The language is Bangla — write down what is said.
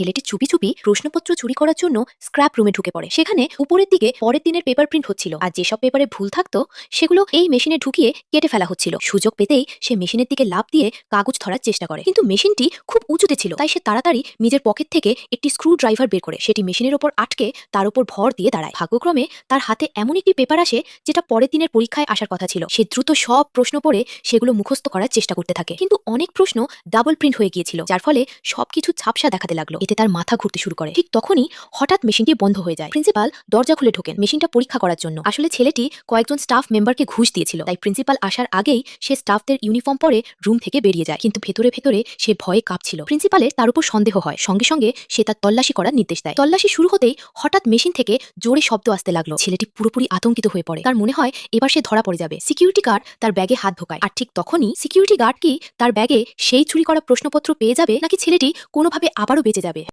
ছেলেটি চুপি চুপি প্রশ্নপত্র চুরি করার জন্য স্ক্র্যাপ রুমে ঢুকে পড়ে। সেখানে উপরের দিকে পরের দিনের পেপার প্রিন্ট হচ্ছিল। আর যেসব পেপারে ভুল থাকতো, সেগুলো এই মেশিনে ঢুকিয়ে কেটে ফেলা হচ্ছিল। সুযোগ পেতেই সে মেশিনের দিকে লাভ দিয়ে কাগজ ধরার চেষ্টা করে। কিন্তু মেশিনটি খুব উঁচুতে ছিল, তাই সে তাড়াতাড়ি নিজের পকেট থেকে একটি স্ক্রু ড্রাইভার বের করে। সেটি মেশিনের ওপর আটকে তার উপর ভর দিয়ে দাঁড়ায়। ভাগ্যক্রমে তার হাতে এমন একটি পেপার আসে, যেটা পরের দিনের পরীক্ষায় আসার কথা ছিল। সে দ্রুত সব প্রশ্ন পড়ে সেগুলো মুখস্থ করার চেষ্টা করতে থাকে। কিন্তু অনেক প্রশ্ন ডাবল প্রিন্ট হয়ে গিয়েছিল, যার ফলে সবকিছু ছাপসা দেখাতে লাগল। এতে তার মাথা ঘুরতে শুরু করে। ঠিক তখনই হঠাৎ মেশিনটি বন্ধ হয়ে যায়। প্রিন্সিপাল দরজা খুলে ঢোকেন মেশিনটা পরীক্ষা করার জন্য। আসলে ছেলেটি কয়েকজন স্টাফ মেম্বারকে ঘুষ দিয়েছিল। তাই প্রিন্সিপাল আসার আগেই সে স্টাফদের ইউনিফর্ম পরে রুম থেকে বেরিয়ে যায়। কিন্তু ভেতরে ভেতরে সে ভয়ে কাঁপছিল। প্রিন্সিপালের তার উপর সন্দেহ হয়। সঙ্গে সঙ্গে সে তার তল্লাশি করার নির্দেশ দেয়। তল্লাশি শুরু হতেই হঠাৎ মেশিন থেকে জোরে শব্দ আসতে লাগল। ছেলেটি পুরোপুরি আতঙ্কিত হয়ে পড়ে। তার মনে হয় এবার সে ধরা পড়ে যাবে। সিকিউরিটি গার্ড তার ব্যাগে হাত ঢোকায়। আর ঠিক তখনই সিকিউরিটি গার্ড কি তার ব্যাগে সেই চুরি করা প্রশ্নপত্র পেয়ে যাবে নাকি ছেলেটি কোনোভাবে আবারও বেঁচে যাবে? lebih.